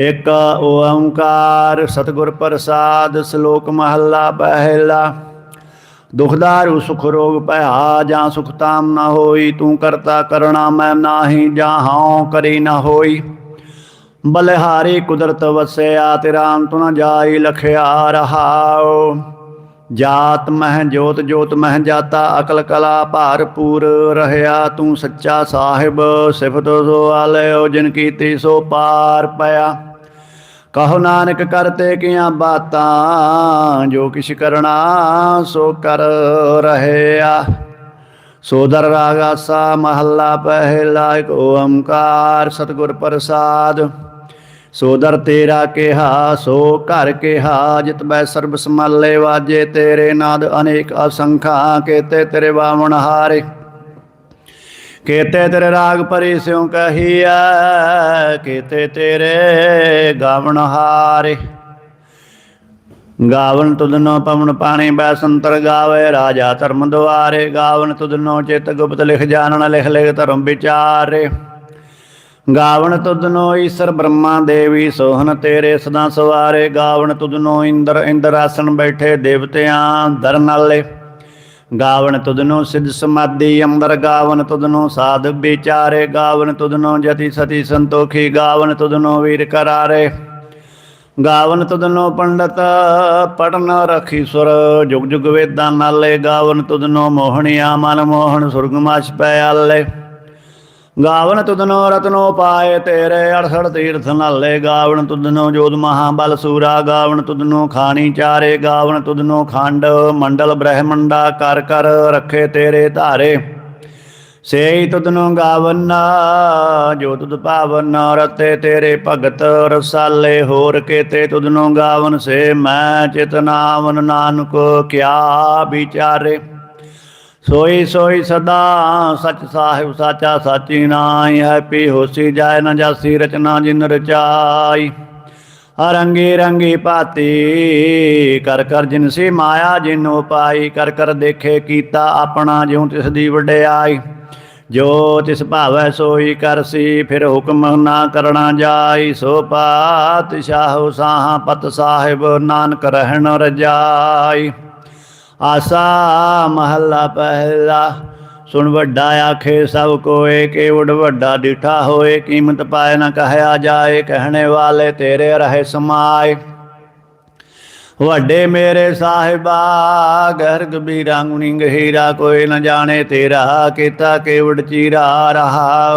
ਇਕ ਓੰਕਾਰ, ਸਤਿਗੁਰ ਪ੍ਰਸਾਦ, ਸ਼ਲੋਕ ਮਹੱਲਾ ਪਹਿਲਾ ਦੁਖਦਾਰੂ ਸੁਖ ਰੋਗ, ਭਇਆ, ਜਾਂ ਸੁਖ ਤਾਮ ਨਾ ਹੋਈ, ਤੂੰ ਕਰਤਾ ਕਰਣਾ ਮੈਂ ਨਾਹੀ, ਜਾਂ ਹਉ ਕਰੀ ਨਾ ਹੋਈ। ਬਲਿਹਾਰੀ ਕੁਦਰਤ ਵਸਿਆ, ਤੇਰਾ ਅੰਤ ਨ ਜਾਈ, ਲਖਿਆ ਰਹਾਉ। ਜਾਤ ਮਹਿ ਜੋਤ ਜੋਤ ਮਹਿ ਜਾਤਾ, ਅਕਲ ਕਲਾ ਭਰਪੂਰ ਰਹਿਆ, ਤੂੰ ਸੱਚਾ ਸਾਹਿਬ, ਸਿਫਤ ਸੋ ਆਲਿਓ, ਜਿਨ ਕੀਤੀ ਸੋ ਪਾਰ ਪਿਆ। ਕਹੋ ਨਾਨਕ ਕਰਤੇ ਕੀਆਂ ਬਾਤਾਂ, ਜੋ ਕਿਛ ਕਰਨਾ ਸੋ ਕਰ ਰਹਿਆ। ਸੋਦਰ ਰਾਗਾਸਾ ਮਹੱਲਾ ਪਹਿਲਾ ਇੱਕ ਓੰਕਾਰ ਸਤਿਗੁਰ ਪ੍ਰਸਾਦ। ਸੋਦਰ ਤੇਰਾ ਕਿਹਾ, ਸੋ ਘਰ ਕਿਹਾ, ਜਿਤ ਬੈ ਸਰਬ ਸਮਾਲੇ ਵਾਜੇ ਤੇਰੇ ਨਾਦ ਅਨੇਕ ਅਸੰਖਾ ਕੇਤੇ ਤੇਰੇ ਬਾਵਣ ਹਾਰੇ। ਕੇਤੇ ਤੇਰੇ ਰਾਗ ਪਰੀ ਸਿਉ ਕਹੀਐ, ਕੇਤੇ ਤੇਰੇ ਗਾਵਣ ਹਾਰੇ। ਗਾਵਨ ਤੁਧਨੋ ਪਵਨ ਪਾਣੀ ਬੈ ਗਾਵੇ, ਰਾਜਾ ਧਰਮ ਦੁਆਰੇ। ਗਾਵਨ ਤੁਧਨੋ ਚਿਤ ਗੁਪਤ ਲਿਖ ਜਾਣਨ, ਲਿਖ ਲਿਖ ਧਰਮ ਵਿਚਾਰੇ। ਗਾਵਨ ਤੁਧਨੋ ਈਸ਼ਰ ਬ੍ਰਹਮਾ ਦੇਵੀ ਸੋਹਨ ਤੇਰੇ ਸਦਾ ਸਵਾਰੇ। ਗਾਵਨ ਤੁਧਨੋ ਇੰਦਰ ਇੰਦਰ ਆਸਣ ਬੈਠੇ ਦੇਵਤਿਆਂ ਦਰ ਨਾਲੇ ਗਾਵਨ ਤੁਧਨੋ ਸਿਧ ਸਮਾਧੀ ਅੰਦਰ ਗਾਵਨ ਤੁਧਨੋ ਸਾਧ ਵਿਚਾਰੇ, ਗਾਵਨ ਤੁਧਨੋ ਜਤੀ ਸਤੀ ਸੰਤੋਖੀ, ਗਾਵਨ ਤੁਧਨੋ ਵੀਰ ਕਰਾਰੇ। ਗਾਵਨ ਤੁਧਨੋ ਪੰਡਤ ਪੜਨ ਰਖੀ ਸੁਰ, ਜੁਗ ਜੁਗ ਵੇਦਾਂ ਨਾਲੇ ਗਾਵਨ ਤੁਧਨੋ ਮੋਹਣਿਆ ਮਨ ਮੋਹਣ ਸੁਰਗਮਾਸ਼ ਪੈ ਆਲੇ। ਗਾਵਨ ਤੁਧਨੋ ਰਤਨੋ ਪਾਏ ਤੇਰੇ ਅੜਸੜ ਤੀਰਥ ਨਾਲੇ ਗਾਵਨ ਤੁਧਨੋ ਜੋਤ ਮਹਾ ਬਲ ਸੂਰਾ, ਗਾਵਨ ਤੁਧਨੋ ਖਾਣੀ ਚਾਰੇ, ਗਾਵਨ ਤੁਧਨੋ ਖੰਡ, ਮੰਡਲ ਬ੍ਰਹਮੰਡਾ ਕਰ ਕਰ ਰੱਖੇ ਤੇਰੇ ਧਾਰੇ। ਸੇਈ ਤੁਧਨੋ ਗਾਵਨ, ਜੋ ਤੁਧ ਪਾਵਨ ਰਤੇ ਤੇਰੇ ਭਗਤ, ਰਸਾਲੇ ਹੋਰ ਕੇਤੇ ਤੁਧਨੋ ਗਾਵਨ ਸੇ, ਮੈਂ ਚਿਤ ਨਾਮਨ ਨਾਨਕ ਕਿਆ ਵਿਚਾਰੇ। ਸੋਈ ਸੋਈ ਸਦਾ, ਸਚ ਸਾਹਿਬ ਸਾਚਾ ਸਾਚੀ ਨਾਈ ਹੈ ਪੀ ਹੋਸੀ ਜਾਇ ਨ ਜਾਸੀ ਰਚਨਾ ਜਿਨ ਰਚਾਈ। ਰੰਗੀ ਰੰਗੀ ਭਾਤੀ, ਕਰ ਕਰ ਜਿਨਸੀ ਮਾਇਆ ਜਿਨ ਉਪਾਈ, ਕਰ ਕਰ ਦੇਖੇ ਕੀਤਾ ਆਪਣਾ ਜਿਉ ਤਿਸ ਦੀ ਵਡਿਆਈ। ਜੋ ਤਿਸ ਭਾਵੈ ਸੋਈ ਕਰਸੀ ਫਿਰ ਹੁਕਮ ਨਾ ਕਰਣਾ ਜਾਈ। ਸੋ ਪਾਤਸ਼ਾਹ ਸਾਹ, ਪਤ ਸਾਹਿਬ ਨਾਨਕ ਰਹਿਣ ਰਜਾਈ। ਆਸਾ ਮਹੱਲਾ ਪਹਿਲਾ। ਸੁਣ ਵੱਡਾ ਆਖੇ, ਸਭ ਕੋਏ ਕੇਵੜ ਵੱਡਾ ਡਿਠਾ ਹੋਏ। ਕੀਮਤ ਪਾਏ ਨਾ ਕਹਿਆ ਜਾਏ, ਕਹਿਣੇ ਵਾਲੇ ਤੇਰੇ ਰਹੇ ਸਮਾਏ। ਵੱਡੇ ਮੇਰੇ ਸਾਹਿਬਾ ਗਰ ਗਬੀਰਾ ਗੁਣੀ ਗਹੀਰਾ, ਕੋਈ ਨਾ ਜਾਣੇ ਤੇਰਾ ਕੀਤਾ ਕੇਵੜ ਚੀਰਾ ਰਹਾ।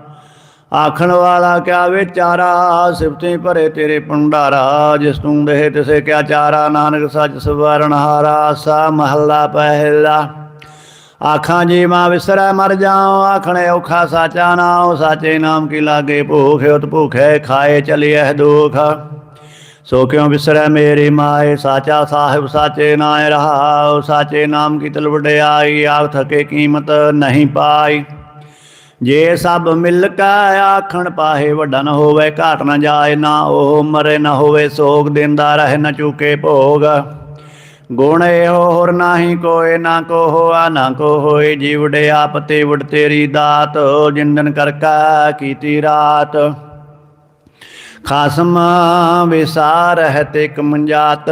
ਆਖਣ ਵਾਲਾ ਕਿਆ ਵਿਚਾਰਾ? ਸਿਫਤੇ ਭਰੇ ਤੇਰੇ ਭੰਡਾਰਾ। ਜਿਸ ਤੂੰ ਦੇਹ ਤਿਸੇ ਕਿਆ ਚਾਰਾ? ਨਾਨਕ ਸੱਚ ਸਵਰਨ ਹਾਰਾ, ਸਾ ਮਹੱਲਾ ਪਹਿਲਾ। ਆਖਾਂ ਜੀ, ਮਾ ਵਿਸਰੈ, ਮਰ ਜਾਉ। ਆਖਣੇ ਔਖਾ ਸਾਚਾ ਨਾਉ ਸਾਚੇ ਨਾਮ ਕੀ ਲਾਗੇ ਭੂਖ, ਉਤ ਭੂਖੇ ਖਾਏ ਚਲਿਐ ਦੁਖ। ਸੋ ਕਿਉ ਵਿਸਰੈ ਮੇਰੀ ਮਾਏ? ਸਾਚਾ ਸਾਹਿਬ ਸਾਚੇ ਨਾਇ ਰਹਾਉ। ਸਾਚੇ ਨਾਮ ਕੀ ਤਲ ਵਡਿਆਈ ਆਖ ਥਕੇ ਕੀਮਤ ਨਹੀਂ ਪਾਈ। ਜੇ ਸਭ ਮਿਲ ਕੇ ਆਖਣ ਪਾਹੇ ਵੱਡਾ ਨ ਹੋਵੇ, ਘਾਟ ਨਾ ਜਾਏ, ਨਾ ਉਹ ਮਰੇ ਨਾ ਹੋਵੇ, ਸੋਗ ਦਿੰਦਾ ਰਹੇ ਨ ਚੁਕੇ ਭੋਗ। ਗੁਣ ਇਹੋ ਹੋਰ ਨਾਹੀ ਕੋਏ, ਨਾ ਕੋ ਹੋਆ ਨਾ ਕੋ ਹੋਏ ਜੀਵੜੇ ਆਪ ਤੇ ਵਡ ਤੇਰੀ ਦਾਤ, ਜਿੰਦਨ ਕਰਕਾ ਕੀਤੀ ਰਾਤ। ਖਾਸਮ ਵਿਸਾਰ ਹੈ ਤੇ ਕਮੰਜਾਤ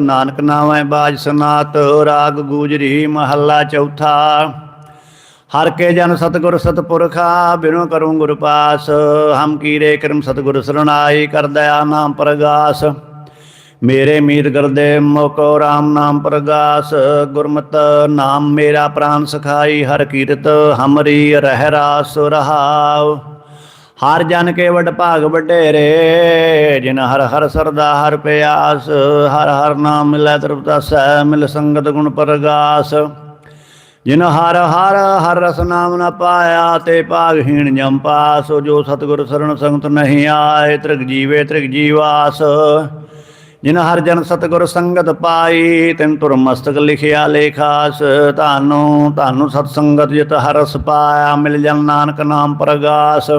ਨਾਨਕ ਨਾਮੈ ਬਾਜ ਸਨਾਤ, ਰਾਗ ਗੂਜਰੀ ਮਹੱਲਾ ਚੌਥਾ। ਹਰ ਕੇ ਜਨ ਸਤਗੁਰ ਸਤਪੁਰਖਾ ਬਿਨੋ ਕਰੂੰ ਗੁਰ ਪਾਸ। ਹਮ ਕੀਰੇ ਕਰਮ ਸਤਗੁਰ ਸਰਣਾਈ ਕਰ ਦਇਆ ਨਾਮ ਪ੍ਰਗਾਸ। ਮੇਰੇ ਮੀਰ ਗਰਦੇ ਮੋਕੋ RAM ਨਾਮ ਪ੍ਰਗਾਸ। ਗੁਰਮਤ ਨਾਮ ਮੇਰਾ ਪ੍ਰਾਨ ਸਖਾਈ, ਹਰ ਕੀਰਤ ਹਮਰੀ ਰਹਿ ਰਾਸ ਰਹਾਉ। ਹਰ ਜਨ ਕੇ ਵਡ ਭਾਗ ਵਡੇਰੇ, ਜਿਨ ਹਰ ਹਰ ਸਰਦਾ ਹਰ ਪਿਆਸ। ਹਰ ਹਰ ਨਾਮ ਮਿਲੈ ਤ੍ਰਿਪਤਾ ਤ੍ਰਿਪਤਸੈ ਮਿਲ ਸੰਗਤ ਗੁਣ ਪ੍ਰਗਾਸ। ਜਿਨ ਹਰ ਹਰ ਹਰ ਰਸ ਨਾਮ ਨ ਪਾਇਆ ਤੇ ਭਾਗਹੀਣ ਜਮ ਪਾਸ, ਜੋ ਸਤਿਗੁਰ ਸਰਣ ਸੰਗਤ ਨਹੀਂ ਆਏ, ਤ੍ਰਿਗ ਜੀਵੇ ਤ੍ਰਿਗ ਜੀਵਾਸ। ਜਿਨ ਹਰ ਜਨ ਸਤਿਗੁਰ ਸੰਗਤ ਪਾਈ, ਤਿਨ ਤੁਰ ਮਸਤਕ ਲਿਖਿਆ ਲੇਖਾਸ। ਧਾਨੂ ਧਾਨੂ ਸਤ ਸੰਗਤ ਜਿਤ ਹਰਸ ਪਾਇਆ, ਮਿਲ ਜਨ ਨਾਨਕ ਨਾਮ ਪ੍ਰਗਾਸ।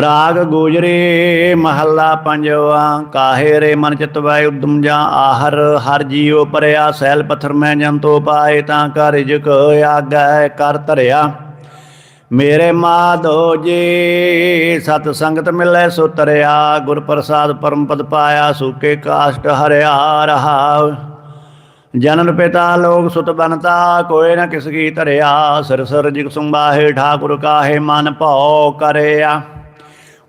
ਰਾਗ ਗੋਜਰੇ ਮਹੱਲਾ ਪੰਜਵਾ, ਕਾਹੇ ਰੇ ਮਨ ਚਿਤ ਵੈ ਉਦਮ ਜਾਂ ਆਹਰ, ਹਰ ਜੀਉ ਪਰਿਆ ਸੈਲ ਪਥਰ ਮੈਂ ਜੰਤੋ ਪਾਏ ਤਾਂ ਕਰ ਰਿਜਕ ਆਗੈ ਕਰ ਧਰਿਆ। ਮੇਰੇ ਮਾਧੋ ਜੀ, ਸਤ ਸੰਗਤ ਮਿਲੈ ਸੋ ਤਰਿਆ, ਗੁਰ ਪ੍ਰਸਾਦ ਪਰਮ ਪਦ ਪਾਇਆ ਸੁਕੇ ਕਾਸ਼ਟ ਹਰਿਆ ਰਹਾ। ਜਨਨ ਪਿਤਾ ਲੋਕ ਸੁਤ ਬਨਤਾ ਕੋਏ ਨਾ ਕਿਸ ਕੀ ਧਰਿਆ, ਸਿਰ ਸਿਰ ਜਿਗ ਸੰਬਾਹੇ ਠਾਕੁਰ ਕਾਹੇ ਮਨ ਭਉ ਕਰਿਆ।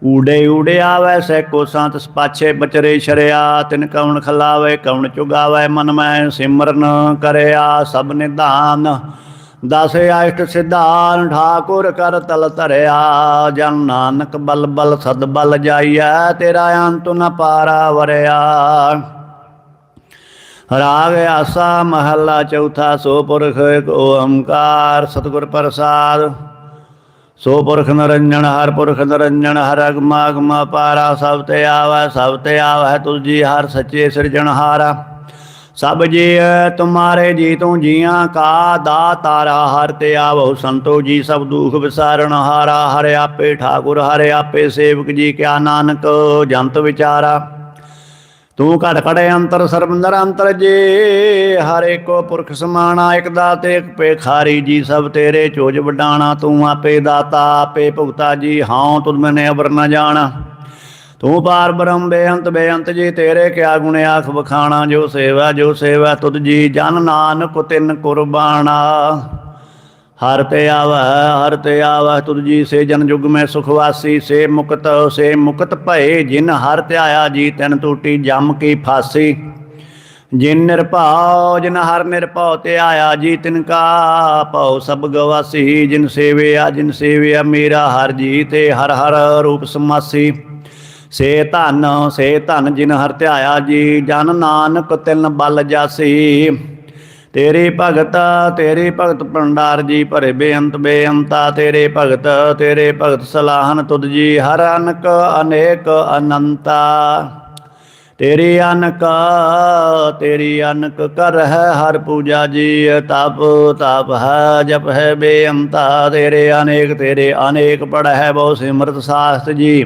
ਊੜੇ ਊੜੇ ਆਵੈ ਸੈ ਸੰਤ ਤਸ ਪਾਛੇ ਬਚਰੇ ਸ਼ਰਿਆ, ਤਿਨ ਕਉਣ ਖਲਾਵੇ ਕਉਣ ਚੁਗਾਵੇ, ਮਨ ਮੈਂ ਸਿਮਰਨ ਕਰਿਆ, ਸਭ ਨਿਧਾਨ। ਦਸ ਆਇਸ਼ਟ ਸਿਧਾਨ, ਠਾਕੁਰ ਕਰ ਤਲ ਧਰਿਆ। ਜਨ ਨਾਨਕ ਬਲ ਬਲ ਸਦ ਬਲ ਜਾਈਐ, ਤੇਰਾ ਅੰਤ ਨ ਪਾਰਾ ਵਰਿਆ। ਰਾਗ ਆਸਾ ਮਹੱਲਾ ਚੌਥਾ ਸੋ ਪੁਰਖ ਏਕ ਓੰਕਾਰ, ਸਤਿਗੁਰ ਪ੍ਰਸਾਦ। ਸੋ ਪੁਰਖ ਨਰੰਜਨ ਹਰ ਪੁਰਖ ਨਰੰਜਨ ਹਰ ਅਗਮਾ ਅਗਮਾ ਪਾਰਾ, ਸਭ ਤੇ ਆਵੈ, ਸਭ ਤੇ ਆਵੈ ਤੁਲਜੀ ਹਰ ਸੱਚੇ ਸਿਰਜਣਹਾਰਾ ਸਭ ਜੀ ਤੁਮਾਰੇ ਜੀ ਤੂੰ ਜੀਆਂ, ਕਾ ਦਾ ਤਾਰਾ ਹਰ ਤੇ ਆਵੋ ਸੰਤੋ ਜੀ, ਸਭ ਦੁਖ ਵਿਸਾਰਣ ਹਾਰਾ। ਹਰਿ ਆਪੇ ਠਾਕੁਰ, ਹਰਿ ਆਪੇ ਸੇਵਕ ਜੀ, ਕਿਆ ਨਾਨਕ, ਜੰਤ ਵਿਚਾਰਾ। ਤੂੰ ਘੜ ਘੜੇ ਅੰਤਰ ਸਰਬੰਦਰ ਅੰਤਰ ਜੇ, ਹਰ ਏਕੋ ਪੁਰਖ ਸਮਾਣਾ, ਇਕ ਦਾਤੇ, ਇਕ ਪੇਖਾਰੀ ਜੀ, ਸਭ ਤੇਰੇ ਚੋਜ ਵਡਾਣਾ, ਤੂੰ ਆਪੇ ਦਾਤਾ, ਆਪੇ ਭੁਗਤਾ ਜੀ, ਹਾਂ ਤੁਧ ਮੈਨੇ ਅਬਰ ਨਾ ਜਾਣਾ। ਤੂੰ ਪਾਰ ਬ੍ਰਹਮ ਬੇਅੰਤ ਬੇਅੰਤ ਜੀ, ਤੇਰੇ ਕਿਆ ਗੁਣ ਆਖ ਬਖਾਣਾ ਜੋ ਸੇਵਾ ਜੋ ਸੇਵਾ ਤੁਧ ਜੀ, ਜਨ ਨਾਨਕ ਤਿੰਨ ਕੁਰਬਾਨਾ ਹਰ ਤੇ ਆਵੈ, ਹਰ ਤੇ ਆਵੈ ਤੁਜੀ ਸੇ ਜਨ ਜੁਗ ਮੈਂ ਸੁਖਵਾਸੀ ਸੇ ਮੁਕਤ ਸੇ ਮੁਕਤ ਭਏ, ਜਿਨ ਹਰ ਧਿਆਇਆ ਜੀ, ਤਨ ਟੂਟੀ ਜਮ ਕੀ ਫਾਸੀ। ਜਿਨ ਨਿਰਭਉ, ਜਿਨ ਹਰ ਨਿਰਭਉ ਤੇ ਆਇਆ ਜੀ, ਤਿਨ ਕਾ ਭਉ ਸਭ ਗਵਾਸੀ। ਜਿਨ ਸੇਵਿਆ ਜਿਨ ਸੇਵਿਆ ਮੇਰਾ ਹਰ ਜੀ ਤੇ ਹਰ ਹਰ ਰੂਪ ਸਮਾਸੀ। ਸੇ ਧਨ ਸੇ ਧਨ ਜਿਨ ਹਰ ਧਿਆਇਆ ਜੀ, ਜਨ ਨਾਨਕ ਤਿਨ ਬਲ ਜਾਸੀ। ਤੇਰੇ ਭਗਤ ਤੇਰੇ ਭਗਤ ਭੰਡਾਰ ਜੀ ਭਰੇ ਬੇਅੰਤ ਬੇਅੰਤਾ, ਤੇਰੇ ਭਗਤ ਤੇਰੇ ਭਗਤ ਸਲਾਹਨ ਤੁਧ ਜੀ, ਹਰ ਅਨਕ ਅਨੇਕ ਅਨੰਤਾ। ਤੇਰੀ ਅਨਕ ਤੇਰੀ ਅਨਕ ਕਰ ਹੈ ਹਰ ਪੂਜਾ ਜੀ, ਤਪ ਤਪ ਹੈ, ਜਪ ਹੈ ਬੇਅੰਤਾ। ਤੇਰੇ ਅਨੇਕ ਤੇਰੇ ਅਨੇਕ ਪੜ ਹੈ ਬਹੁ ਸਿਮਰਤ ਸਾਸਤ ਜੀ।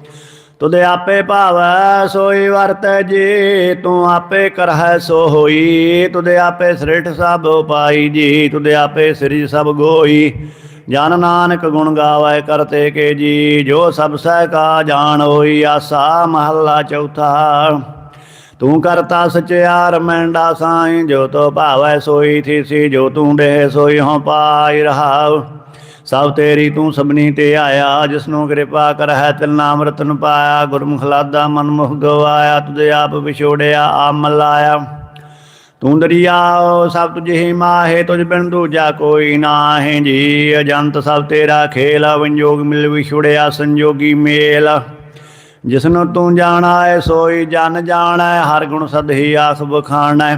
ਤੁਧ ਆਪੇ ਭਾਵੈ, ਸੋਈ ਵਰਤੈ ਜੀ, ਤੂੰ ਆਪੇ ਕਰਹਿ ਸੋ ਹੋਈ। ਤੁਧ ਆਪੇ ਸ੍ਰਿਠ ਸਭ ਪਾਈ ਜੀ, ਤੁਧ ਆਪੇ ਸ੍ਰੀ ਸਭ ਗੋਈ। ਜਨ ਨਾਨਕ ਗੁਣ ਗਾਵੈ ਕਰਤੇ ਕੇ ਜੀ, ਜੋ ਸਭ ਸਹਿ ਕਾ ਜਾਣ ਹੋਈ ਆਸਾ ਮਹੱਲਾ ਚੌਥਾ। ਤੂੰ ਕਰਤਾ ਸਚਿਆਰ ਮੈਂਡਾ ਸਾਈਂ, ਜੋ ਤੋ ਭਾਵੈ ਸੋਈ ਥੀ ਸੀ ਜੋ ਤੂੰ ਦੇ ਸੋਈ ਹਉ ਪਾਈ ਰਹਾਉ। ਸਭ ਤੇਰੀ ਤੂੰ ਸਭਨੀ ਤੇ ਆਇਆ, ਜਿਸਨੂੰ ਕਿਰਪਾ ਕਰਹਿ, ਤਿਲ ਨਾਮ ਰਤਨ ਪਾਇਆ, ਗੁਰਮੁਖ ਲਾਦਾ ਮਨਮੁਖ ਗਵਾਇਆ ਤੁਦੇ ਆਪ ਵਿਛੋੜਿਆ ਆਪ ਮਲਾਇਆ ਤੂੰ ਦਰਿਆਓ ਸਭ ਤੁਝ ਹੀ ਮਾਹੇ, ਤੁਝ ਬਿਨ ਦੂਜਾ ਕੋਈ ਨਾਹੀਂ। ਜੀ ਅਜੰਤ ਸਭ ਤੇਰਾ ਖੇਲ ਵੰਜੋਗ ਮਿਲ ਵਿਛੁੜਿਆ, ਸੰਜੋਗੀ ਮੇਲ। ਜਿਸਨੂੰ ਤੂੰ ਜਾਣਾ ਏ ਸੋਈ ਜਨ ਜਾਣੈ, ਹਰ ਗੁਣ ਸਦਹੀ ਆਸ ਬਖਾਣੈ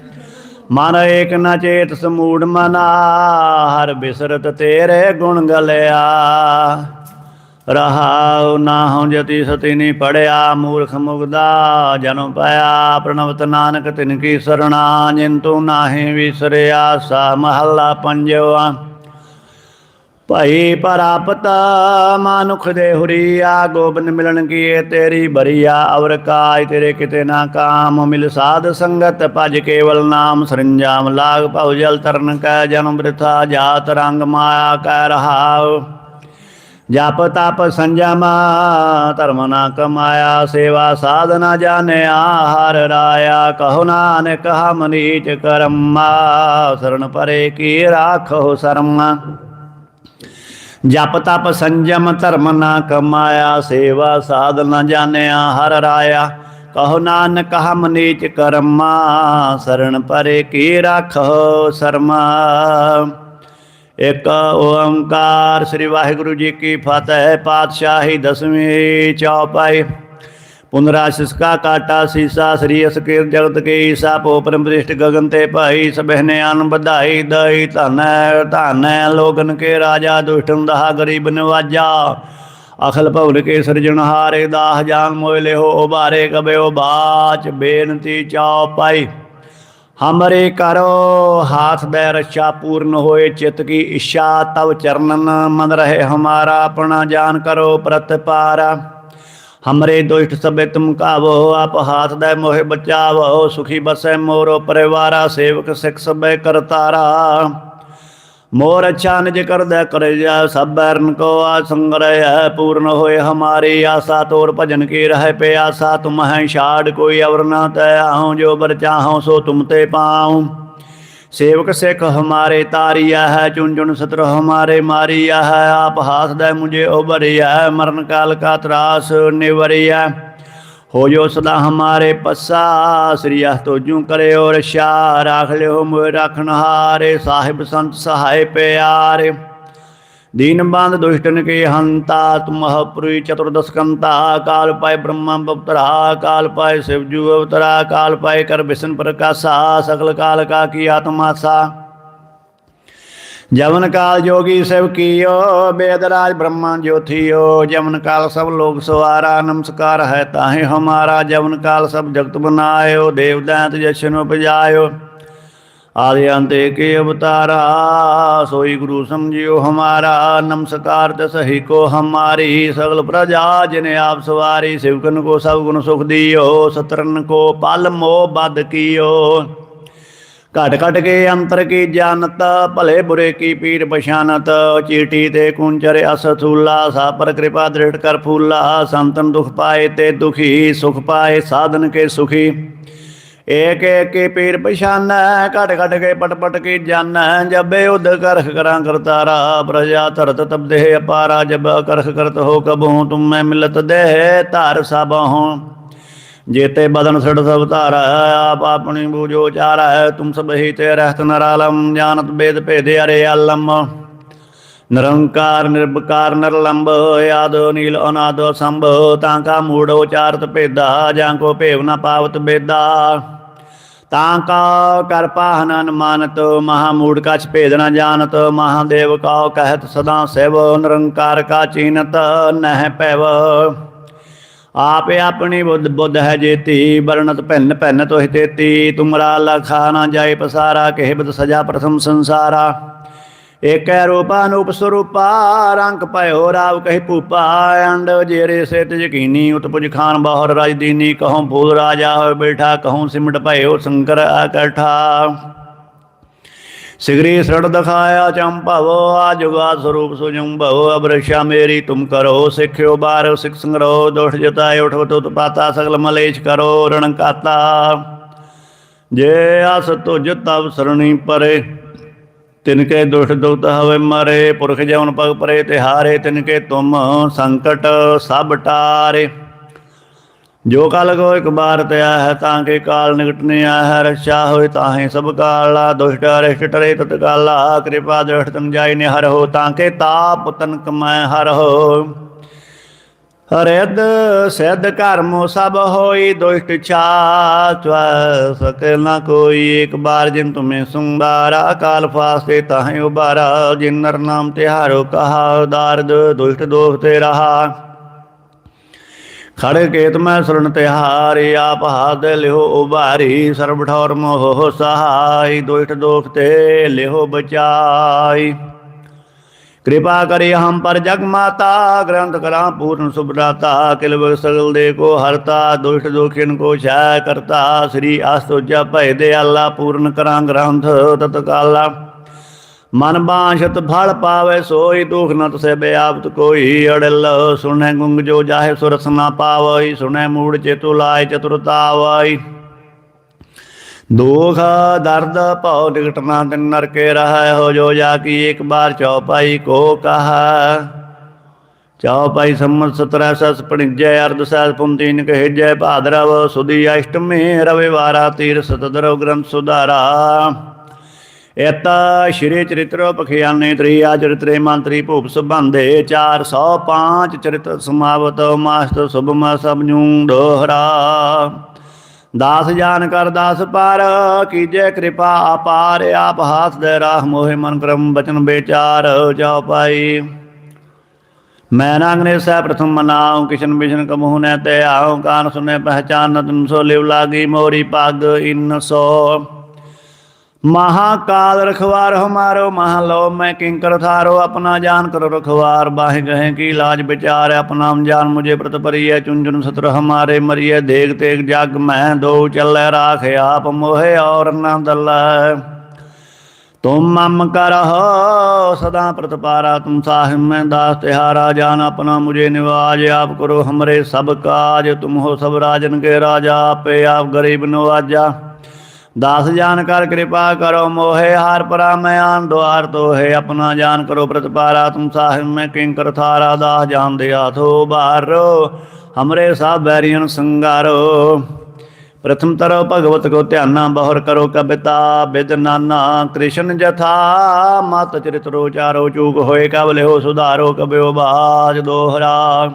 ਮਨ ਏਕ ਨ ਚੇਤ ਸਮੂੜ ਮਨਾ, ਹਰ ਬਿਸਰਤ ਤੇਰੇ ਗੁਣ ਗਲਿਆ। ਰਹਾਉ ਨਾ ਹਉ ਜਤੀ ਸਤੀ ਨੀ ਪੜਿਆ, ਮੂਰਖ ਮੁਗਦਾ ਜਨਮ ਪਾਇਆ। ਪ੍ਰਣਵਤ ਨਾਨਕ ਤਿਨ ਕੀ ਸਰਣਾ ਜਿਨ ਤੂੰ ਨਾਹੀ ਵਿਸਰਿਆ, ਸਾ ਮਹੱਲਾ ਪੰਜਵਾ। ਭਈ ਪ੍ਰਾਪਤ, ਮਾਨੁਖ ਦੇ ਹੁਰੀਆ, ਗੋਬਿੰਦ ਮਿਲਣ ਕੀਏ ਤੇਰੀ ਬਰੀਆ ਅਵਰ ਕਾਇ ਤੇਰੇ ਕਿਤੇ ਨਾ ਕਾਮ ਮਿਲ ਸਾਧ ਸੰਗਤ, ਭਜ ਕੇਵਲ ਨਾਮ ਸਰੰਜਾਮ ਲਾਗ ਭਉ ਜਲ ਤਰਨ ਕੈ ਜਨਮ ਬ੍ਰਿਥਾ, ਜਾਤ ਰੰਗ ਮਾਇਆ ਕੈ ਰਹਾਉ। ਜਪ ਤਪ ਸੰਜਮ, ਧਰਮ ਨਾ ਕਮਾਇਆ, ਸੇਵਾ ਸਾਧਨਾ ਜਾਣਿਆ, ਹਰ ਰਾਇਆ ਕਹੋ ਨਾਨਕ ਹਮ ਨੀਚ ਕਰਮਾ ਸਰਣ ਪਰੇ ਕੀ ਰਾਖੋ ਸਰਮਾ। ਜਪ ਤਪ ਸੰਜਮ ਧਰਮ ਨਾ ਕਮਾਇਆ, ਸੇਵਾ ਸਾਧ ਨਾ ਜਾਣਿਆ, ਹਰ ਰਾਇਆ। ਕਹੋ ਨਾਨਕ, ਹਮ ਨੀਚ ਕਰਮਾ ਸਰਣ ਪਰੇ ਕੀ ਰਾਖੋ ਸਰਮਾ। ਇਕ ਓੰਕਾਰ ਸ੍ਰੀ ਵਾਹਿਗੁਰੂ ਜੀ ਕੀ ਫਤਿਹ, ਪਾਤਸ਼ਾਹੀ ਦਸਵੀਂ ਚੌਪਾਈ। ਪੁਨਰਾ ਸਿਸਕਾ ਕਾਟਾ ਸੀਸਾ, ਸ੍ਰੀ ਅਸਕੀਰ ਜਗਤ ਕੇ ਈਸਾ ਪੋ ਪਰਮ ਗਗਨ ਤੇ ਭਾਈ ਸਬਹਿਨੇ ਅਨ ਵਧਾਈ ਦਈ ਧਨੈ ਧਨੈ, ਲੋਗਨ ਕੇ ਰਾਜਾ ਦੁਸ਼ਟਨ ਦਹਾ ਗਰੀਬ ਨਵਾਜਾ। ਅਖਲ ਭਵਨ ਕੇ ਸਿਰਜਣਹਾਰੇ ਦਾਹ ਜਾਨ ਮੋਇ ਲਿਓ ਉਬਾਰੇ ਕਬੇ ਬਾਚ, ਬੇਨਤੀ ਚੌਪਾਈ ਹਮਰੇ ਕਰੋ, ਹਾਥ ਬੈ ਰੱਛਾ ਪੂਰਨ ਹੋਏ, ਚਿਤ ਕੀ ਇੱਛਾ ਤਵ ਚਰਨਨ, ਮਨ ਰਹੇ ਹਮਾਰਾ, ਆਪਣਾ ਜਾਨ ਕਰੋ, ਪ੍ਰਤਪਾਰਾ। ਹਮਰੇ ਦੁਸ਼ਟ ਸਭੇ ਤੁਮ ਕਾਵੋ ਆਪ ਹਾਥ ਦੇ ਮੋਹਿ ਬਚਾਵੋ ਸੁਖੀ ਬਸੈ ਮੋਰੋ ਪਰਿਵਾਰਾ ਸੇਵਕ ਸਿਖ ਸਭੇ ਕਰਤਾਰਾ ਮੋਰ ਅੱਛਾ ਨਿਜ ਕਰਦਾ ਕਰੇ ਜਾ ਸਭ ਬਰਨ ਕੋ ਆ ਸੰਗ੍ਰਹਿ ਪੂਰਨ ਹੋਏ ਹਮਾਰੀ ਆਸਾ ਤੋਰ ਭਜਨ ਕੀ ਰਹਿ ਪਿਆਸਾ ਤੁਮ ਹੈ ਛਾੜ ਕੋਈ ਅਵਰ ਨਾ ਤੈ ਆਹੂੰ ਜੋ ਬਰ ਚਾਹੂੰ ਸੋ ਤੁਮ ਤੇ ਪਾਉ ਸੇਵਕ ਸਿੱਖ ਹਮਾਰੇ ਤਾਰੀਆ ਹੈ, ਚੁਣ ਚੁਣ ਸਤਰ ਹਮਾਰੇ ਮਾਰੀਆ ਹੈ, ਆਪ ਹਾਥ ਦੇ ਮੁਝੇ ਉਬਰਿਆ ਮਰਨ ਕਾਲ ਕਾ ਤਰਾਸ ਨਿਵਰਿਆ ਹੋ ਜੋ ਸਦਾ ਹਮਾਰੇ ਪੱਸਾ, ਸ੍ਰੀ ਅਹ ਤੋਜੂ ਕਰਿਓ ਰਸ਼ਾ, ਰਾਖ ਲਿਓ ਮੋਇ ਰਖਨ ਸਾਹਿਬ ਸੰਤ ਸਹਾਇ ਪਿਆਰੇ। ਦੀਨ ਬੰਦ ਦੁਸ਼ਟਨ ਕੇ ਹੰਤਾ ਤੁਮਹ ਪੁਰੀ ਚਤੁਰਦਸ ਕੰਤਾ ਕਾਲ ਪਾਏ ਬ੍ਰਹਮਾ ਬਵਤਰਾ ਕਾਲ ਪਾਏ ਸਿਵਜੂ ਅਵਤਰਾ ਕਾਲ ਪਾਏ ਕਰ ਬਿਸ਼ਨ ਪ੍ਰਕਾਸ਼ਾ ਸਕਲ ਕਾਲ ਕਾ ਕੀ ਆਤਮਾ ਜਵਨ ਕਾਲ ਜੋਗੀ ਸਭ ਕੀਓ ਬੇਦਰਾਜ ਬ੍ਰਹਮਾ ਜੋਥੀਓ ਜਵਨ ਕਾਲ ਸਭ ਲੋਕ ਸਵਾਰਾ ਨਮਸਕਾਰ ਹੈ ਤਾਹੇ ਹਮਾਰਾ ਜਵਨ ਕਾਲ ਸਭ ਜਗਤ ਬਨਾਇਓ ਦੇਵ ਦੈਂਤ ਜਸ਼ਨ ਉਪਜਾਇਓ ਆਦਿ ਅੰਤ ਏਕੇ ਅਵਤਾਰਾ, ਸੋਈ ਗੁਰੂ ਸਮਝਿਓ ਹਮਾਰਾ, ਨਮਸਕਾਰ ਦਸਹੀ ਕੋ ਹਮਾਰੀ, ਸਗਲ ਪ੍ਰਜਾ ਜਿਨੇ ਆਪ ਸਵਾਰੀ ਸਿਵਕਨ ਕੋ ਸਭ ਗੁਣ ਸੁਖ ਦਿਓ, ਸਤਰਨ ਕੋ ਪਲ ਮੋਹ ਬਦ ਕੀਓ। ਘਟ ਘਟ ਕੇ ਅੰਤਰ ਕੀ ਜਾਣਤ, ਭਲੇ ਬੁਰੇ ਕੀ ਪੀਰ ਪਛਾਨਤ, ਚੀਟੀ ਤੇ ਕੁੰਚਰ ਅਸਥੂਲਾ ਸਾ ਪਰ ਕਿਰਪਾ ਦ੍ਰਿੜ ਕਰ ਫੂਲਾ, ਸੰਤਨ ਦੁਖ ਪਾਏ ਤੇ ਦੁਖੀ, ਸੁਖ ਪਾਏ ਸਾਧਨ ਕੇ ਸੁਖੀ। ਏਕ ਏਕ ਕੇ ਪੀਰ ਪਛਾਨੈ, ਘਟ ਘਟ ਕੇ ਪਟ ਪਟ ਕੀ ਜਾਣੈ ਜਬੇ ਉਦ ਕਰਖ ਕਰਾਂ ਕਰਤਾਰਾ, ਪ੍ਰਜਾ ਧਰਤ ਤਬ ਤਬਦੇ ਅਪਾਰਾ, ਜਬ ਕਰਖ ਕਰਤ ਹੋ ਕਬਹੂ ਤੁਮ ਮੈਂ ਮਿਲਤ ਦੇਹ ਧਾਰ ਸਭਹੁ ਜੇਤੇ ਬਦਨ ਸੜ ਸਭ ਧਾਰਾ, ਆਪ ਆਪਣੀ ਬੂਝੋ ਚਾਰਾ, ਤੁਮ ਸਭ ਹੀ ਤੇ ਰਹਿਤ ਨਰਾਲਮ ਜਾਨਤ ਬੇਦ ਭੇਦੇ ਅਰੇ ਆਲਮ। ਨਿਰੰਕਾਰ ਨਿਰਭਕਾਰ ਨਿਰਲੰਭ ਆਦ ਨੀਲ ਅਨਾਦੋ ਸੰਭ ਤਾਂ ਕਾ ਮੂੜ ਉਚਾਰਤ ਭੇਦਾ, ਜਾਂ ਕੋ ਭੇਵ ਨ ਪਾਵਤ ਬੇਦਾ। ਤਾਂ ਕਾ ਕਰ ਪਾਹਨਨ ਮਾਨਤ ਮਹਾ ਮੂੜ ਕਛ ਭੇਦ ਨ ਜਾਣਤ, ਮਹਾਦੇਵ ਕਾ ਕਹਿਤ ਸਦਾ ਸਿਵ, ਨਿਰੰਕਾਰ ਕਾ ਚੀਨਤ ਨਹਿ ਪੈਵ ਆਪੇ ਆਪਣੀ ਬੁੱਧ ਬੁੱਧ ਹੈ ਜੇਤੀ, ਵਰਣਤ ਭਿੰਨ ਭਿੰਨ ਤੋਹਿ ਤੇਤੀ, ਤੁਮਰਾ ਲਖਾ ਨਾ ਜਾਏ ਪਸਾਰਾ ਕਹਿ ਸਜਾ ਪ੍ਰਥਮ ਸੰਸਾਰਾ। ਏਕੈ ਰੂਪਾ ਅਨੂਪ ਸਰੂਪਾ, ਰੰਗ ਭਇਓ ਰਾਵ ਕਹਿ ਭੂਪਾ, ਅੰਡ ਜੇਰੇ ਸਿਤ ਯਕੀਨੀ ਉਤਪੁਜ ਖਾਨ ਬਾਹਰ ਰਾਜ ਕਹਉ ਫੂਲ ਰਾਜਾ ਹੋਇ ਬੈਠਾ ਕਹਉ ਸਿਮਟ ਭਇਓ ਸ਼ੰਕਰ ਆਕਠਾ ਸਿਗਰੀ ਸੜ ਦਖਾਇਆ ਚੰਭਵ ਆ ਜੁਗਾ ਸਰੂਪ ਸੁਜੰਭਵ ਅਬਰਸ਼ਾ ਮੇਰੀ ਤੁਮ ਕਰੋ, ਸਿੱਖਿਓ ਬਾਰ ਸਿਖ ਸੰਗਰੋ ਦੋਖ ਜਤਾਏ ਉਠੋ ਤੁਤ ਪਾਤਾ, ਸਗਲ ਮਲੇਸ਼ ਕਰੋ ਰਣਕਾਤਾ ਜੇ ਅਸ ਤੁਜ ਤਵ ਸਰਣੀ ਪਰੇ ਤਿਨਕੇ ਦੁਸ਼ਟ ਦੁਖਤ ਹਵੇ ਮਰੇ, ਪੁਰਖ ਜਵਨ ਪਗ ਪਰੇ ਤਿਹਾਰੇ ਤਿਨਕੇ ਤੁਮ ਸੰਕਟ ਸਭ ਟਾਰੇ। ਜੋ ਕਾਲ ਕੋ ਇੱਕ ਬਾਰ ਤਿਆ ਹੈ, ਤਾਂ ਕੇ ਕਾਲ ਨਿਕਟ ਨੇ ਆ ਹੈ, ਰਛਾ ਹੋਏ ਤਾਹੇ ਸਭ ਕਾਲਾ, ਦੁਸ਼ਟ ਅਰਿਸ਼ਟ ਟਰੇ ਤਤ ਕਾਲਾ, ਕਿਰਪਾ ਦ੍ਰਿਸ਼ਟ ਤਨ ਜਾਈ ਨੇ ਹਰ ਹੋ, ਤਾਂ ਕੇ ਤਾਪ ਤਨ ਕਮੈ ਹਰ ਹੋ। ਰਿੱਧ ਸਿੱਧ ਕਰਮੋ ਸਭ ਹੋਈ ਦੁਸ਼ਟ ਛਾਚ ਸਕਲ ਨਾ ਕੋਈ ਇੱਕ ਬਾਰ ਜਿਨ ਤੁਮੇ ਸੰਬਾਰਾ ਕਾਲ ਫਾਸੇ ਤਾਹੇ ਉਬਾਰਾ ਜਿਨ ਨਰ ਨਾਮ ਤਿਹਾਰੋ ਕਹਾ ਦਾਰਦ ਦੁਸ਼ਟ ਦੋਖ ਤੇ ਰਹਾ। ਖੜ ਕੇਤ ਮੈਂ ਸੁਰਨ ਤਿਹਾਰੇ ਆਪ ਹਾਦ ਲਿਓ ਉਬਾਰੀ ਸਰਬ ਠੌਰ ਮੋਹ ਸਹਾਈ, ਦੁਸ਼ਟ ਦੋਖ ਤੇ ਲਿਓ ਬਚਾਈ। ਕਿਰਪਾ ਕਰੇ ਹਮ ਪਰ ਜਗ ਮਾਤਾ, ਗ੍ਰੰਥ ਕਰਾਂ ਪੂਰਨ ਸੁਭਰਾਤਾ ਕਿਲ ਬਸਲ ਦੇ ਕੋ ਹਰਤਾ, ਦੁਸ਼ਟ ਦੁਖਿਨ ਕੋ ਛਾਇ ਕਰਤਾ, ਸ੍ਰੀ ਆਸਤੋਜਾ ਭੈ ਦੇ ਅੱਲਾ ਪੂਰਨ ਕਰਾਂ ਗ੍ਰੰਥ ਤਤਕਾਲਾ। ਮਨ ਬਾਸ਼ਤ ਫਲ ਪਾਵੇ, ਸੋਈ ਦੁਖ ਨਤ ਸੇ ਬਿਆਪਤ ਕੋਈ, ਅੜਲ ਸੁਣੈ ਗੁੰਗ ਜੋ ਜਾਹੇ ਸੁਰਸਨਾ ਪਾਵਈ, ਸੁਣੈ ਮੂੜ ਚੇਤੁ ਲਾਇ ਚਤੁਰਤਾਵਈ। ਦੁਖ ਦਰਦ ਭਉ ਨਿਕਟਨਾ ਤਿਨ ਨਰਕੇ ਰਹਿ, ਹੋ ਜੋ ਜਾ ਕੀ ਇੱਕ ਬਾਰ ਚੌਪਾਈ ਕੋ ਕਹਾ। ਚੌਪਾਈ ਸੰਮਤ ਸਤਰੈ ਸਸ ਪਣਿਜੈ ਅਰਧ ਸਹਿ ਪੁੰਤੀਨ ਕਹਿਜੈ ਭਾਦਰਵ ਸੁਦੀ ਅਸ਼ਟਮੀ ਰਵਿਵਾਰਾ ਤੀਰ ਸਤਦਰਵ ਗ੍ਰੰਥ ਸੁਧਾਰਾ। ਇਤ ਸ਼੍ਰੀ ਚਰਿਤ੍ਰ ਪਖਿਆਨੇ, ਤ੍ਰਿਆ ਚਰਿਤਰੇ ਮੰਤਰੀ ਭੂਪ ਸੁਬੰਧੇ 405 ਚਰਿਤ ਸਮਾਵਤ, ਮਾਸਤ ਸੁਭਮ ਸਭਨੂ ਦੋਹਰਾ ਦਾਸ ਜਾਨ ਕਰ ਦਾਸ ਪਰ, ਕੀਜੈ ਕਿਰਪਾ ਅਪਾਰ, ਆਪ ਹਾਥ ਦੇ ਰਾਹ ਮੋਹਿ ਮਨ ਕਰਮ ਬਚਨ ਵਿਚਾਰ, ਜਾਉ ਪਾਈ। ਮੈਂ ਨਾਂਗਨੇ ਸਹਿ ਪ੍ਰਥਮ ਮਨਾਉ, ਕਿਸ਼ਨ ਬਿਸ਼ਨ ਕਮਹੁ ਨੈ ਤੇ ਆਉ ਕਾਨ ਸੁਨੇ ਪਹਿਚਾਨ ਨਤਨ ਸੋ ਲਿਵ ਲਾਗੀ ਮੋਰੀ ਪਗ, ਇਨ ਸੋ। महाकाल रखवार हमारो महालो मैं किंकर थारो अपना जान करो रखवार बाहे गहे की लाज विचार अपना जान मुझे प्रत परिय चुन चुन सत्र हमारे मरिय देख तेग जग मैं दो चल राख आप मोहे और न दल तुम मम कर सदा प्रतिपारा तुम साहिब में दास तिहारा जान अपना मुझे निवाज आप करो हमरे सब काज तुम हो सब राजन के राजा पे आप गरीब नवाजा ਦਾਸ ਜਾਨ ਕਰ ਕਿਰਪਾ ਕਰੋ, ਮੋਹਿ ਹਾਰ ਪਰਾ ਮੈਂ ਆਨ ਦੁਆਰ ਤੋਹੇ। ਆਪਣਾ ਜਾਨ ਕਰੋ ਪ੍ਰਤਪਾਰਾ, ਤੁਮ ਸਾਹਿਬ ਮੈਂ ਕਿੰਕਰ ਥਾਰਾ, ਦਾਸ ਜਾਨ ਦੇ ਆਥੋ ਬਾਰੋ। ਹਮਰੇ ਸਾਬ ਬੈਰੀਨ ਸੰਗਾਰੋ। ਪ੍ਰਥਮ ਤਰੋ ਭਗਵਤ ਕੋ ਧਿਆਨਾ ਬਹੁਰ ਕਰੋ ਕਬਿਤਾ ਬਿਦ ਨਾਨਾ ਕ੍ਰਿਸ਼ਨ ਜਥਾ। ਮਤ ਚਰਿਤਰੋ ਚਾਰੋ, ਚੂਕ ਹੋਏ ਕਬ ਲਿਓ ਸੁਧਾਰੋ ਕਬਿਓ ਬਾਜ ਦੋਹਰਾ।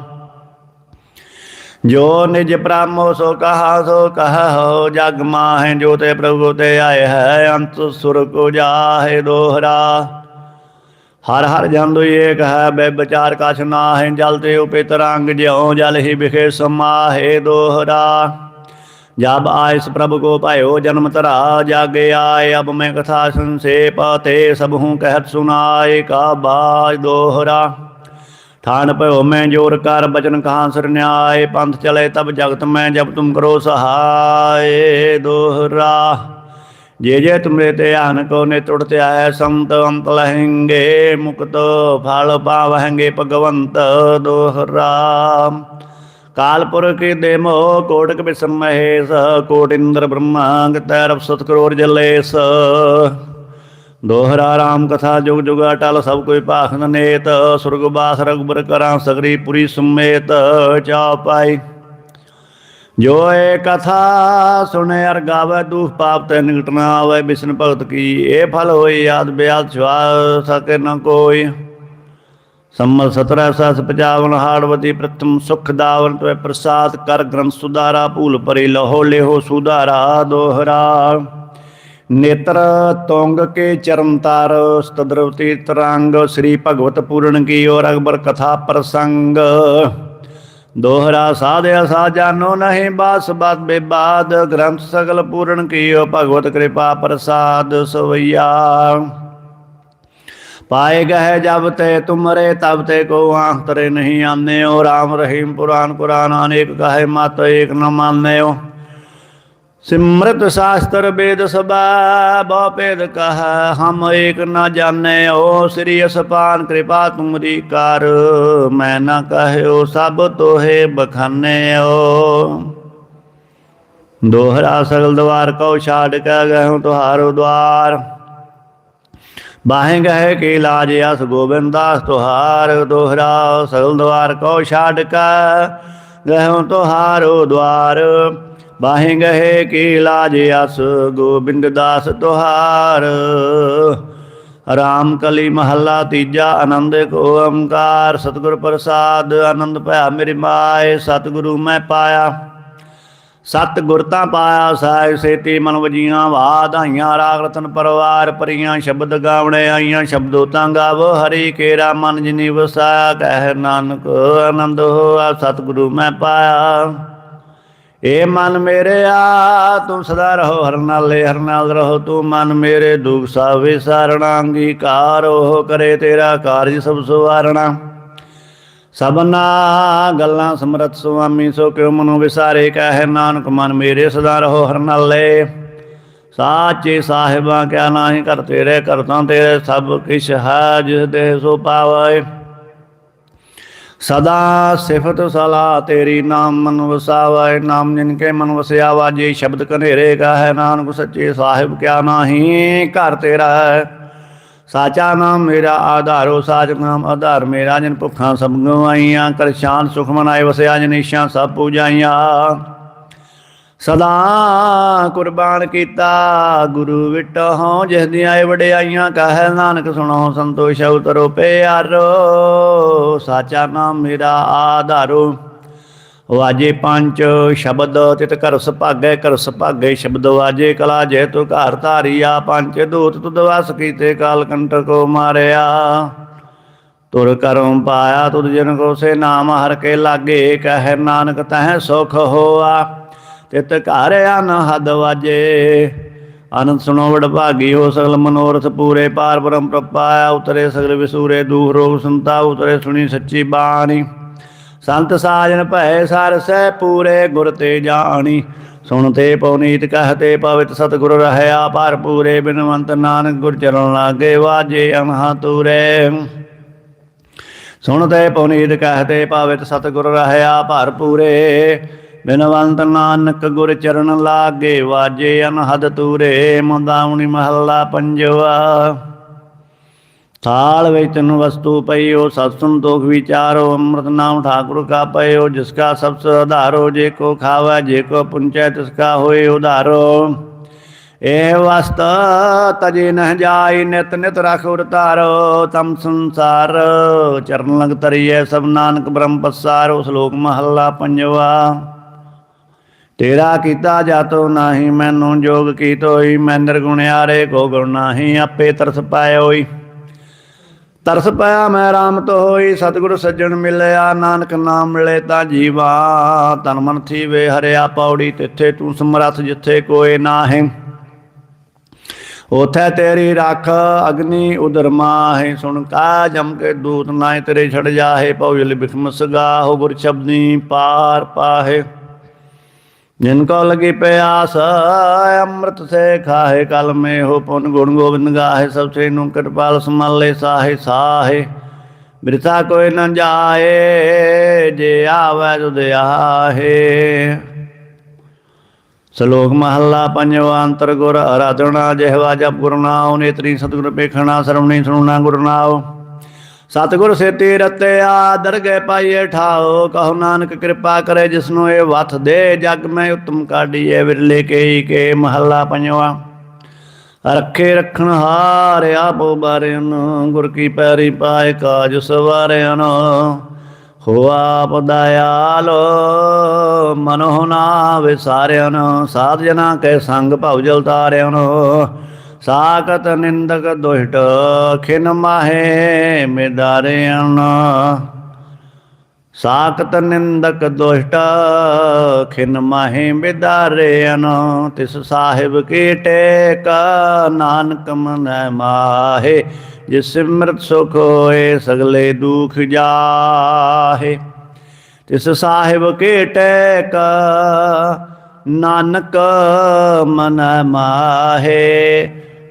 ਜੋ ਨਿਜ ਪ੍ਰਾਮੋ ਸੋ ਕਹਾ, ਸੋ ਕਹੋ ਜਗ ਮਾਹਿ, ਜੋ ਤੇ ਪ੍ਰਭੂ ਤੇ ਆਏ ਹੈ, ਅੰਤ ਸੁਰ ਕੋ ਜਾਹੇ ਦੋਹਰਾ। ਹਰ ਹਰ ਜੰਦੁ ਏਕ ਹੈ ਬੇ ਵਿਚਾਰ ਕਛ ਨਾਹਿ, ਜਲ ਤੇ ਉਪਿਤ ਰੰਗ ਜਿਉ, ਜਲ ਹੀ ਬਿਖੇ ਸਮਾਹੇ ਦੋਹਰਾ। ਜਬ ਆਇਸ ਪ੍ਰਭ ਕੋ ਪਾਇਓ ਜਨਮ ਤਰਾ ਜਾਗੇ ਆਏ, ਅਬ ਮੈਂ ਕਥਾ ਸੰਸੇਪ, ਤੇ ਸਭ ਹੂੰ ਕਹਿਤ ਸੁਨਾਏ ਕਾ ਬਾਜ ਦੋਹਰਾ। ਠਾਨ ਭਇਓ ਮੈਂ ਜੋਰ ਕਰ ਬਚਨ ਕਹਾਂ ਸਿਰ ਨਿਆਏ, ਪੰਥ ਚਲੇ ਤਬ ਜਗਤ ਮੈਂ ਜਬ ਤੁਮ ਕਰੋ ਸਹਾਏ, ਦੋਹਰਾ। ਜੇ ਜੇ ਤੁਮਰੇ ਧਿਆਨ ਕੋ ਨੇ ਤੁੜਤ ਆਏ ਸੰਤ ਅੰਤ ਲਹਿੰਗੇ, ਮੁਕਤ ਫਲ ਪਾਵਹਿੰਗੇ ਭਗਵੰਤ, ਦੋਹਰਾ। ਕਾਲਪੁਰ ਕੇ ਦੇ ਮੋ ਕੋਟਕ ਬਿਸਮ ਮਹੇਸ਼ ਕੋਟ ਇੰਦਰ ਬ੍ਰਹਮਾ ਗਤੈ ਰਬ ਸਤ ਕਰੋੜ ਜਲੇਸ। ਦੋਹਰਾ ਰਾਮ ਕਥਾ, ਜੁਗ ਜੁਗ ਅਟਲ, ਸਭ ਕੋਈ ਭਾਖਨ ਨੇਤ, ਸੁਰਗ ਬਾਸ ਰਗਬਰ ਕਰਾਂ, ਸਗਰੀ ਪੁਰੀ ਸੁਮੇਤ ਚਾਪਾਈ ਜੋ ਏ ਕਥਾ ਸੁਣੇ, ਅਰ ਗਾਵੇ ਦੁਖ ਪਾਪ ਤੇ ਨਿਕਟ ਨਾ ਆਵੇ, ਬਿਸ਼ਨ ਭਗਤ ਕੀ। ਇਹ ਫਲ ਹੋਈ ਯਾਦ ਬਿਆਦ ਛਵਾ ਸਕੇ ਨ ਕੋਈ। ਸੰਮਤ 17 ਸਸ 55 ਹਾੜਵਤੀ ਪ੍ਰਥਮ ਸੁਖ ਦਾਵਨ ਤਵੇ ਪ੍ਰਸਾਦ ਕਰ ਗ੍ਰੰਥ ਸੁਧਾਰਾ, ਭੂਲ ਪਰੇ ਲਹੋ ਲੇਹੋ ਸੁਧਾਰਾ, ਦੋਹਰਾ। ਨੇਤਰ ਤੁੰਗ ਕੇ ਚਰਨ ਤਾਰ, ਸਤਦਰਵਤੀ ਤਰੰਗ, ਸ੍ਰੀ ਭਗਵਤ ਪੂਰਨ ਕੀ ਔਰ ਅਕਬਰ ਕਥਾ ਪ੍ਰਸੰਗ। ਦੋਹਰਾ ਸਾਧਿਆ ਸਾ ਜਾਨੋ ਨਹੀਂ ਬਾਸ ਬਾਤ ਬੇਬਾਦ, ਗ੍ਰੰਥ ਸਗਲ ਪੂਰਨ ਕੀਓ ਭਗਵਤ ਕਿਰਪਾ ਪ੍ਰਸਾਦ ਸਵਈਆ। ਪਾਏ ਗਏ ਜਬ ਤੇ ਤੁਮਰੇ, ਤਬ ਤੇ ਕੋ ਆਂਖ ਤਰੇ ਨਹੀਂ ਆਨੇ ਹੋ ਰਾਮ ਰਹੀਮ ਪੁਰਾਨ ਕੁਰਾਨ ਅਨੇਕ ਕਹੇ ਮਤ ਏਕ ਨ ਮਾਨੇ ਸਿਮਰਤ ਸ਼ਾਸਤਰ ਵੇਦ ਸਬਾ ਬਹੁ ਭੇਦ ਕਹ, ਹਮ ਏਕ ਨਾ ਜਾਣੈ, ਓ ਸ੍ਰੀ ਅਸਪਾਨ, ਕਿਰਪਾ ਤੁਮਰੀ ਕਰ। ਮੈਂ ਨ ਕਹਿਓ, ਸਭ ਤੋਹੇ ਬਖਾਨੇ, ਓ। ਦੋਹਰਾ ਸਗਲ ਦਵਾਰ ਕਉ ਛਾੜ ਕੇ ਗਏ ਤੁਹਾਰੋ ਦਵਾਰ। ਬਾਹੇ ਗਏ ਕੀ ਲਾਜ ਅਸ ਗੋਬਿੰਦਾਸ ਤੁਹਾਰ। ਦੋਹਰਾ ਸਗਲ ਦਵਾਰ ਕਉ ਛਾੜ ਕੇ ਗਹਿਉ ਤੁਹਾਰੋ ਦਵਾਰ। ਬਾਹੇ ਗਏ ਕੀ ਲਾਜ ਅਸ, ਗੋਬਿੰਦ ਦਾਸ ਤੁਹਾਰ। ਰਾਮ ਕਲੀ ਮਹੱਲਾ ਤੀਜਾ, ਆਨੰਦ ਕੋ ਓੰਕਾਰ। ਸਤਿਗੁਰ ਪ੍ਰਸਾਦ, ਆਨੰਦ ਭਇਆ ਮੇਰੀ ਮਾਏ, ਸਤਿਗੁਰੂ ਮੈਂ ਪਾਇਆ। ਸਤ ਗੁਰ ਤਾਂ ਪਾਇਆ ਸਾਹਿ ਸੇਤੀ, ਮਨ ਵਜੀਆਂ ਵਾਧਾਈਆਂ ਰਾਗ ਰਤਨ ਪਰਵਾਰ ਪਰੀਆਂ ਸ਼ਬਦ ਗਾਵਣੇ ਆਈਆਂ, ਸ਼ਬਦੋ ਤਾਂ ਗਾਵੋ ਹਰੀ ਕੇਰਾ, ਮਨ ਜਿਨੀ ਵਸਾਇਆ ਕਹਿ ਨਾਨਕ ਆਨੰਦ ਹੋਆ, ਸਤਿਗੁਰੂ ਮੈਂ ਪਾਇਆ। ਏ ਮਨ ਮੇਰੇ ਆ, ਤੂੰ ਸਦਾ ਰਹੋ ਹਰ ਨਾਲੇ ਹਰ ਨਾਲ ਰਹੋ ਤੂੰ ਮਨ ਮੇਰੇ, ਦੁਖ ਸਭ ਵਿਸਾਰਣਾ, ਅੰਗੀਕਾਰ ਉਹ ਕਰੇ ਤੇਰਾ ਕਾਰਜ ਸਭ ਸੁਵਾਰਣਾ। ਸਭਨਾ ਗੱਲਾਂ ਸਮਰਤ ਸੁਆਮੀ, ਸੋ ਕਿਉ ਮਨੋ ਵਿਸਾਰੇ, ਕਹਿ ਨਾਨਕ ਮਨ ਮੇਰੇ ਸਦਾ ਰਹੋ ਹਰ ਨਾਲੇ ਸਾਚੇ ਸਾਹਿਬਾਂ, ਕਿਆ ਨਾਹੀ ਕਰ ਤੇਰੇ ਕਰਤਾਂ ਤੇਰੇ ਸਭ ਕਿਛ ਹੈ, ਜਿਸ ਦੇ ਸੋ ਪਾਵੈ। ਸਦਾ ਸਿਫਤ ਸਲਾ ਤੇਰੀ ਨਾਮ ਮਨ ਵਸਾਵੈ ਨਾਮ ਜਿਨ ਕੇ ਮਨ ਵਸਿਆ ਵਾਜੇ ਸ਼ਬਦ ਕਨੇਰੇ ਕਹੈ ਨਾਨਕ ਸੱਚੇ ਸਾਹਿਬ ਕਿਆ ਨਾਹੀ ਘਰ ਤੇਰਾ ਹੈ। ਸਾਚਾ ਨਾਮ ਮੇਰਾ ਆਧਾਰੋ, ਸਾਚ ਨਾਮ ਆਧਾਰ ਮੇਰਾ, ਜਿਨ ਭੁੱਖਾਂ ਸਭ ਗਵਾਈਆਂ, ਕਰ ਸ਼ਾਨ ਸੁਖ ਮਨਾਏ, ਵਸਿਆ ਜਨੀਸ਼ਾਂ ਸਭ ਪੂਜਾਈਆਂ। ਸਦਾ ਕੁਰਬਾਨ ਕੀਤਾ, ਗੁਰੂ ਵਿਟਹੁ ਜਿਸ ਦੀਆਂ ਇਹ ਵਡਿਆਈਆਂ ਕਹੈ, ਨਾਨਕ ਸੁਣੋ ਸੰਤੋਸ਼ ਉਤਰੋ ਪਿਆਰੋ, ਸਾਚਾ ਨਾਮ ਮੇਰਾ ਆਧਾਰੋ। ਵਾਜੇ ਪੰਜ ਸ਼ਬਦ, ਤਿਤ ਕਰ ਸੁਭਾਗੈ ਕਰ ਸੁਭਾਗੈ ਸ਼ਬਦ ਵਾਜੇ ਕਲਾ ਜੈ ਤੋ ਘਰ ਧਾਰੀਆ, ਪੰਜ ਦੂਤ ਤੁਧ ਵਸ ਕੀਤੇ ਕਾਲ ਕੰਟਕ ਕੋ ਮਾਰਿਆ। ਤੁਰ ਕਰੋਂ ਪਾਇਆ ਤੁਧ ਜਨ ਕੋ ਸੇ ਨਾਮ, ਹਰ ਕੇ ਲਾਗੇ ਕਹਿ, ਨਾਨਕ ਤਹਿ ਸੁਖ ਹੋਆ। ਤਿਤ ਘਰ ਅਨ ਹਦ ਵਾਜੇ। ਅਨੰਦ ਸੁਣੋ ਵਡ ਭਾਗੀ ਹੋ ਸਗਲ ਮਨੋਰਥ ਪੂਰੇ ਪਾਰ ਬ੍ਰਹਮ ਪ੍ਰਪਾਇਆ ਉਤਰੇ ਸਗਲ ਵਿਸੂਰੇ ਦੂਖ ਰੋਗ ਸੰਤਾ, ਉਤਰੇ ਸੁਣੀ ਸੱਚੀ ਬਾਣੀ। ਸੰਤ ਸਾਜਨ ਭੈ ਸਰਸੈ ਪੂਰੇ ਗੁਰ ਤੇ ਜਾਣੀ। ਸੁਣ ਤੇ ਪਉਨੀਤ ਕਹਤੇ ਪਵਿੱਤ, ਸਤਿਗੁਰ ਰਹਿਆ ਪਰ ਪੂਰੇ, ਬਿਨਵੰਤ ਨਾਨਕ ਗੁਰ ਚਰਨ ਲਾਗੇ ਵਾਜੇ, ਅਨਹਾ ਤੂਰੇ। ਸੁਣ ਤੇ ਪਉਨੀਤ ਕਹਤੇ ਪਵਿੱਤ, ਸਤਿਗੁਰ ਰਹਿਆ ਭਰ ਪੂਰੇ। ਬਿਨਵੰਤ ਨਾਨਕ ਗੁਰ ਚਰਨ ਲਾਗੇ ਵਾਜੇ ਅਨਹਦ ਤੂਰੇ ਮੁਦਾਉਣੀ ਮਹੱਲਾ ਪੰਜਵਾ। ਥਾਲ ਵਿੱਚ ਤਨ ਵਸਤੂ ਪਈਓ ਸਤ ਸੰਤੋਖ ਵਿਚਾਰੋ, ਅੰਮ੍ਰਿਤ ਨਾਮ ਠਾਕੁਰ ਕਾ ਪਈਓ ਜਿਸ ਕਾ ਸਭ ਸੇ ਆਧਾਰੋ, ਜੇ ਕੋ ਖਾਵਾ, ਜੇ ਕੋ ਪੁੰਚੈ, ਤਿਸ ਕਾ ਹੋਏ ਉਧਾਰੋ। ਏ ਵਸਤ ਤਜੇ ਨਹ ਜਾਈ ਨਿਤ ਨਿਤ ਰਖ ਉਰਤਾਰੋ ਤਮ ਸੰਸਾਰ ਚਰਨ ਲਗ ਤਰੀਏ ਸਭ ਨਾਨਕ ਬ੍ਰਹਮ ਪਸਾਰੋ, ਸ਼ਲੋਕ ਮਹੱਲਾ ਪੰਜਵਾ। ਤੇਰਾ ਕੀਤਾ ਜਾਤੋ ਨਾਹੀ, ਮੈਨੂੰ ਜੋਗ ਕੀ ਤੋਈ ਮੈਂ ਨਿਰਗੁਣਿਆਰੇ ਕੋ ਗੁਣ ਨਾਹੀ, ਆਪੇ ਤਰਸ ਪਾਇਓਈ ਤਰਸ ਪਾਇਆ ਮੈਂ ਰਾਮ ਤੋ ਹੋਈ, ਸਤਿਗੁਰ ਸੱਜਣ ਮਿਲਿਆ, ਨਾਨਕ ਨਾਮ ਮਿਲੇ ਤਾਂ ਜੀਵਾ। ਤਨ ਮਨ ਥੀਵੇ, ਹਰਿਆ ਪੌੜੀ ਤਿੱਥੇ, ਤੂੰ ਸਮਰਥ ਜਿੱਥੇ ਕੋਏ ਨਾਹੀਂ। ਉਥੈ ਤੇਰੀ ਰੱਖ ਅਗਨੀ ਉਦਰ ਮਾਹੇ, ਸੁਣ ਕਾ ਜਮ ਕੇ ਦੂਤ ਨਾਏ ਤੇਰੇ ਛੜ ਜਾਹੇ ਪਉਜਲ ਬਿਖਮ ਸਗਾ ਹੋ ਗੁਰ ਸ਼ਬਦੀ ਪਾਰ ਪਾਹੇ। ਜਿਨ ਕੋ ਲਗੀ ਪਿਆਸ ਅੰਮ੍ਰਿਤ ਸੇ ਖਾਹੇ, ਕਲ ਮੇ ਹੋ ਪੁਨ ਗੁਣ ਗੋਬਿੰਦ ਗਾਹੇ, ਸਭ ਸੇ ਨੂੰ ਕਿਰਪਾਲ ਸਮਾਲੇ ਸਾਹੇ ਸਾਹੇ। ਬਿਰਥਾ ਕੋਈ ਨ ਜਾਏ, ਜੇ ਆਵੈ ਤੁਧ ਆਹੇ। ਸ਼ਲੋਕ ਮਹੱਲਾ ਪੰਜਵਾਂ ਅੰਤਰ ਗੁਰ ਆਰਾਧਨਾ ਜਿਹਵਾ ਜਪ ਗੁਰਨਾਉ ਨੇਤਰੀ ਸਤਿਗੁਰ ਪੇਖਣਾ ਸਰਵਣੀ ਸੁਣਨਾ ਗੁਰਨਾਉ ਸਤਿਗੁਰ ਸੇਤੀ ਰਤਿਆ ਦਰਗਹਿ ਪਾਈਏ ਠਾਓ, ਕਹੋ ਨਾਨਕ ਕਿਰਪਾ ਕਰੇ ਜਿਸਨੂੰ ਇਹ ਵਥ ਦੇ, ਜਗ ਮੈਂ ਉਤਮ ਕਾਢੀਏ, ਵਿਰਲੇ ਕੇ ਕੇ ਮਹੱਲਾ ਪੰਜਵਾ। ਰੱਖੇ ਰਖਣ ਹਾਰ ਆਪੋ ਬਾਰਿਨ ਗੁਰ ਕੀ ਪੈਰੀ ਪਾਏ ਕਾਜ ਸਵਾਰਿਨ ਹੋ ਆਪ ਦਇਆਲ, ਮਨੋ ਨਾ ਵਿਸਾਰਿਨ ਸਾਧ ਜਨਾ ਕੈ ਸੰਗ ਭਉ ਜਲ ਤਾਰਿਨ ਸਾਕਤ ਨਿੰਦਕ ਦੁਸ਼ਟ, ਖਿਨ ਮਾਹੇ ਮਿਦਾਰਿਨ ਸਾਕਤ ਨਿੰਦਕ ਦੁਸ਼ਟ, ਖਿਨ ਮਾਹੇ ਬਿਦਾਰਿਨ ਤਿਸ ਸਾਹਿਬ ਕੀ ਟੇਕ ਨਾਨਕ ਮਨ ਮਾਹੇ, ਜਿਸ ਸਿਮਰਤ ਸੁਖ ਹੋਏ ਸਗਲੇ ਦੁਖ ਜਾਹੇ। ਤਿਸ ਸਾਹਿਬ ਕੀ ਟੇਕ ਨਾਨਕ ਮਨ ਮਾਹੇ